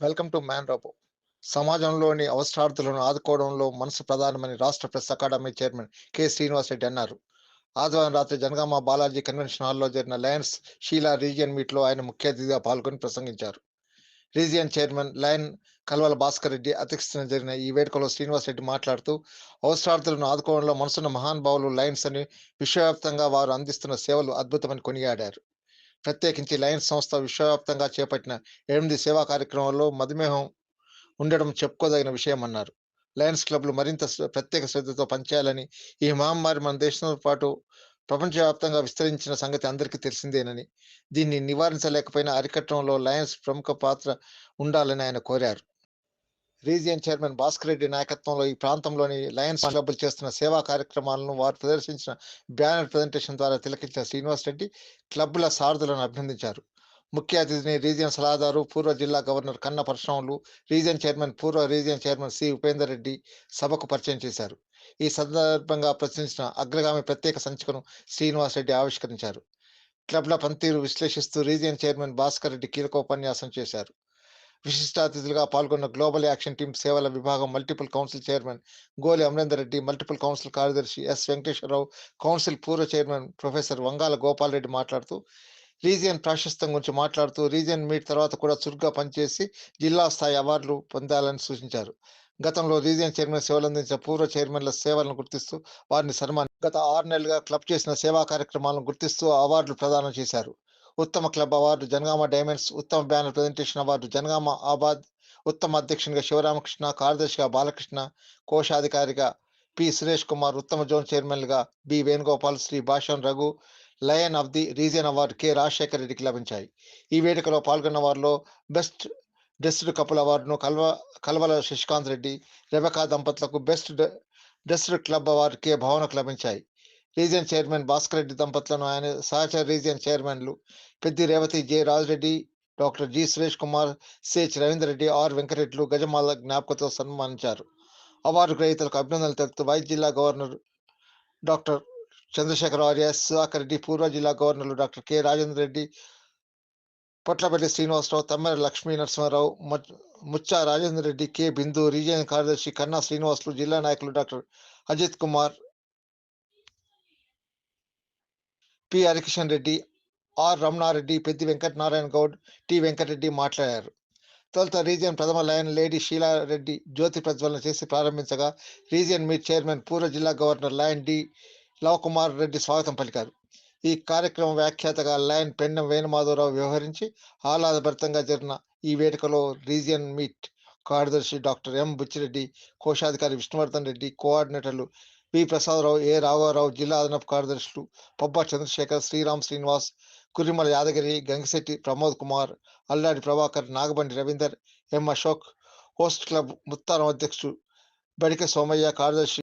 Welcome to man robo. సమాజంలోని అవసరార్థులను ఆదుకోవడంలో మనసు ప్రధానమని రాష్ట్ర press academy chairman K Srinivas Reddy అన్నారు. ఆదివారం రాత్రి జనగామ బాలాజీ కన్వెన్షన్ హాల్లో జరిగిన లయన్స్ షీలా రీజియన్ మీట్లో ఆయన ముఖ్య అతిథిగా పాల్గొని ప్రసంగించారు. Region chairman lion Kalvala Bhaskar Reddy అధ్యక్షతన జరిగిన ఈ వేడుకలో శ్రీనివాస్ రెడ్డి మాట్లాడుతూ అవసరార్థులను ఆదుకోవడంలో మనసున్న మహానుభావులు లయన్స్ అని విశ్వవ్యాప్తంగా వారు అందిస్తున్న సేవలు అద్భుతమని కొనియాడారు. ప్రత్యేకించి లయన్స్ సంస్థ విశ్వవ్యాప్తంగా చేపట్టిన ఎనిమిది సేవా కార్యక్రమాల్లో మధుమేహం ఉండడం చెప్పుకోదగిన విషయం అన్నారు. లయన్స్ క్లబ్లు మరింత ప్రత్యేక శ్రద్ధతో పనిచేయాలని ఈ మహమ్మారి మన దేశంతో పాటు ప్రపంచవ్యాప్తంగా విస్తరించిన సంగతి అందరికీ తెలిసిందేనని దీన్ని నివారించలేకపోయినా అరికట్టడంలో లయన్స్ ప్రముఖ పాత్ర ఉండాలని ఆయన కోరారు. రీజియన్ చైర్మన్ భాస్కర్ రెడ్డి నాయకత్వంలో ఈ ప్రాంతంలోని లయన్స్ క్లబ్లు చేస్తున్న సేవా కార్యక్రమాలను వారు ప్రదర్శించిన బ్యానర్ ప్రజెంటేషన్ ద్వారా తిలకించిన శ్రీనివాస్ రెడ్డి క్లబ్ల సారథులను అభినందించారు. ముఖ్య అతిథిని రీజియన్ సలహాదారు పూర్వ జిల్లా governor Kanna Parasuramulu region chairman పూర్వ region chairman C Upender Reddy సభకు పరిచయం చేశారు. ఈ సందర్భంగా ప్రచురించిన అగ్రగామి ప్రత్యేక సంచికను శ్రీనివాస్ రెడ్డి ఆవిష్కరించారు. క్లబ్ల పనితీరు విశ్లేషిస్తూ రీజియన్ చైర్మన్ భాస్కర్ రెడ్డి కీలక ఉపన్యాసం చేశారు. విశిష్ట అతిథులుగా పాల్గొన్న గ్లోబల్ యాక్షన్ టీం సేవల విభాగం multiple council chairman Goli Amarender Reddy multiple council కార్యదర్శి ఎస్ వెంకటేశ్వరరావు కౌన్సిల్ పూర్వ చైర్మన్ ప్రొఫెసర్ వంగాల గోపాల్ రెడ్డి మాట్లాడుతూ రీజియన్ ప్రాశస్తం గురించి మాట్లాడుతూ రీజియన్ మీట్ తర్వాత కూడా చురుగ్గా పనిచేసి జిల్లా స్థాయి అవార్డులు పొందాలని సూచించారు. గతంలో రీజియన్ చైర్మన్ సేవలు అందించిన పూర్వ చైర్మన్ల సేవలను గుర్తిస్తూ వారిని సన్మాన్ గత ఆరు నెలలుగా క్లబ్ చేసిన సేవా కార్యక్రమాలను గుర్తిస్తూ అవార్డులు ప్రదానం చేశారు. ఉత్తమ క్లబ్ అవార్డు జనగామ డైమండ్స్ ఉత్తమ banner presentation award Jangaon Abad ఉత్తమ అధ్యక్షునిగా శివరామకృష్ణ కార్యదర్శిగా బాలకృష్ణ కోశాధికారిగా పి. సురేష్ కుమార్ ఉత్తమ zone చైర్మన్లుగా B. Venugopal Sri Bhashan Raghu lion of the region award K. Rajasekhar రెడ్డికి లభించాయి. ఈ వేడుకలో పాల్గొన్న వారిలో బెస్ట్ డ్రెస్డ్ కపుల్ అవార్డును కల్వ కల్వల శశికాంత్ రెడ్డి రెబకా దంపతులకు best dressed club award K. భవనకు లభించాయి. రీజియన్ చైర్మన్ భాస్కర్ రెడ్డి దంపతులను ఆయన సహచర రీజియన్ చైర్మన్లు Peddi Revathi J Rajareddy doctor G Suresh Kumar CH Ravinder Reddy R వెంకటరెడ్లు గజమాల జ్ఞాపకతో సన్మానించారు. అవార్డు గ్రహీతలకు అభినందనలు తెలుపుతూ వైద్య జిల్లా గవర్నర్ డాక్టర్ చంద్రశేఖర్ ఆర్య సుధాకర్ రెడ్డి పూర్వ జిల్లా గవర్నర్లు doctor K Rajendra Reddy Potlapalli Srinivasa Rao Thammera Lakshmi Narasimha Rao Mucha Rajendra Reddy K Bindu region కార్యదర్శి కన్నా శ్రీనివాసులు జిల్లా నాయకులు doctor Ajith Kumar P Harikishan Reddy R Ramana Reddy Peddi Venkatanarayana Goud T Venkata Reddy మాట్లాడారు. తొలుత region ప్రథమ lion lady షీలారెడ్డి జ్యోతి ప్రజ్వలన చేసి ప్రారంభించగా region meet chairman పూర్వ జిల్లా governor lion D Lavakumar Reddy స్వాగతం పలికారు. ఈ కార్యక్రమం వ్యాఖ్యాతగా లయన్ పెండం వేణుమాధవరావు వ్యవహరించి ఆహ్లాదభరితంగా జరిగిన ఈ వేడుకలో రీజియన్ మీట్ కార్యదర్శి డాక్టర్ ఎం బుచ్చిరెడ్డి కోశాధికారి విష్ణువర్ధన్ రెడ్డి కోఆర్డినేటర్లు వి ప్రసాదరావు ఏ. రాఘవరావు జిల్లా అదనపు కార్యదర్శులు Pabba Chandrasekhar Sriram Srinivas Kurimala Yadagiri Gangishetti Pramod Kumar Alladi Prabhakar Nagabandi Ravinder M. Ashok host club Muttaram అధ్యక్షుడు బడిక సోమయ్య కార్యదర్శి